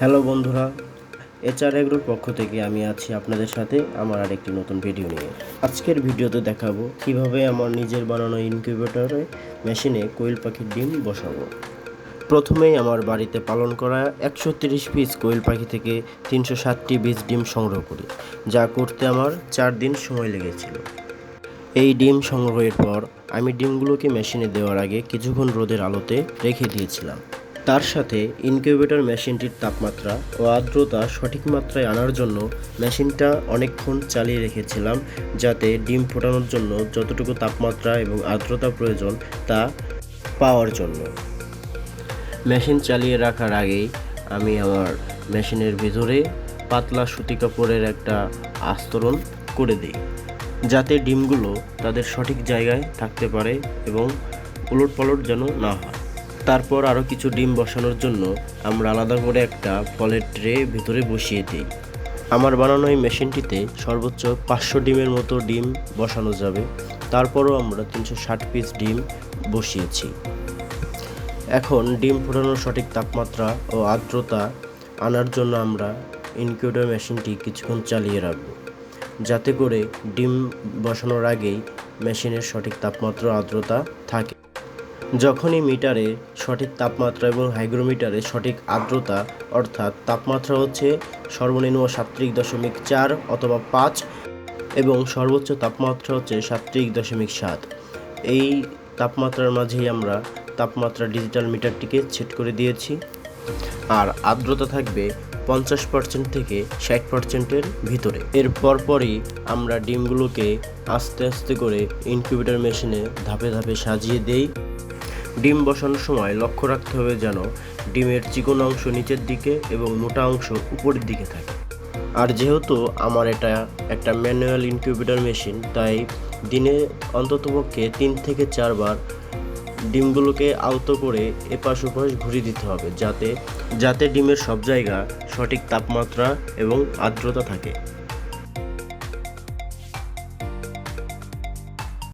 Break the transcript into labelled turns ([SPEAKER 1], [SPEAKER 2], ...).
[SPEAKER 1] Hello বন্ধুরা HR এগ্রোর পক্ষ থেকে আমি আছি আপনাদের সাথে আমার আরেকটি নতুন ভিডিও নিয়ে। আজকের ভিডিওতে দেখাবো কীভাবে আমার নিজের বানানো ইনকিউবেটরে মেশিনে কোয়েল পাখির ডিম বসাবো। প্রথমেই আমার বাড়িতে পালন করা একশো তিরিশ পিস কোয়েল পাখি থেকে তিনশো ষাটটি বীজ ডিম সংগ্রহ করি, যা করতে আমার চার দিন সময় লেগেছিল। এই ডিম সংগ্রহের পর আমি ডিমগুলোকে মেশিনে দেওয়ার আগে কিছুক্ষণ রোদের আলোতে রেখে দিয়েছিলাম। তার সাথে ইনকিউবেটর মেশিনটির তাপমাত্রা ও আর্দ্রতা সঠিক মাত্রায় আনার জন্য মেশিনটা অনেকক্ষণ চালিয়ে রেখেছিলাম যাতে ডিম ফোটানোর জন্য যতটুকু তাপমাত্রা এবং আর্দ্রতা প্রয়োজন তা পাওয়ার জন্য। মেশিন চালিয়ে রাখার আগেই আমি আমার মেশিনের ভিতরে পাতলা সুতি কাপড়ের একটা আস্তরণ করে দিই, যাতে ডিমগুলো তাদের সঠিক জায়গায় থাকতে পারে এবং উলট পালট যেন না হয়। তারপর আরও কিছু ডিম বসানোর জন্য আমরা আলাদা করে একটা ফলের ট্রে ভিতরে বসিয়ে দিই। আমার বানানো এই মেশিনটিতে সর্বোচ্চ পাঁচশো ডিমের মতো ডিম বসানো যাবে। তারপরও আমরা তিনশো ষাট পিস ডিম বসিয়েছি। এখন ডিম ফোটানোর সঠিক তাপমাত্রা ও আর্দ্রতা আনার জন্য আমরা ইনকিউবেটর মেশিনটি কিছুক্ষণ চালিয়ে রাখব। যাতে করে ডিম বসানোর আগেই মেশিনের সঠিক তাপমাত্রা আর্দ্রতা থাকে। যখনই মিটারে সঠিক তাপমাত্রা এবং হাইগ্রোমিটারে সঠিক আর্দ্রতা, অর্থাৎ তাপমাত্রা হচ্ছে সর্বনিম্ন সাত্রিক দশমিক চার অথবা পাঁচ এবং সর্বোচ্চ তাপমাত্রা হচ্ছে সাত্রিক দশমিক সাত। এই তাপমাত্রার মাঝেই আমরা তাপমাত্রা ডিজিটাল মিটারটিকে সেট করে দিয়েছি। আর আর্দ্রতা থাকবে পঞ্চাশ পার্সেন্ট থেকে ষাট পার্সেন্টের ভিতরে। এর পরপরই আমরা ডিমগুলোকে আস্তে আস্তে করে ইনকিউবেটর মেশিনে ধাপে ধাপে সাজিয়ে দেই। ডিম বসানোর সময় লক্ষ্য রাখতে হবে যেন ডিমের চিকন অংশ নিচের দিকে এবং মোটা অংশ উপরের দিকে থাকে। আর যেহেতু আমার এটা একটা ম্যানুয়াল ইনকিউবেটর মেশিন, তাই দিনে অন্ততপক্ষে তিন থেকে চারবার ডিমগুলোকে আলতো করে এপাশ ওপাশ ঘুরিয়ে দিতে হবে যাতে যাতে ডিমের সব জায়গা সঠিক তাপমাত্রা এবং আর্দ্রতা থাকে।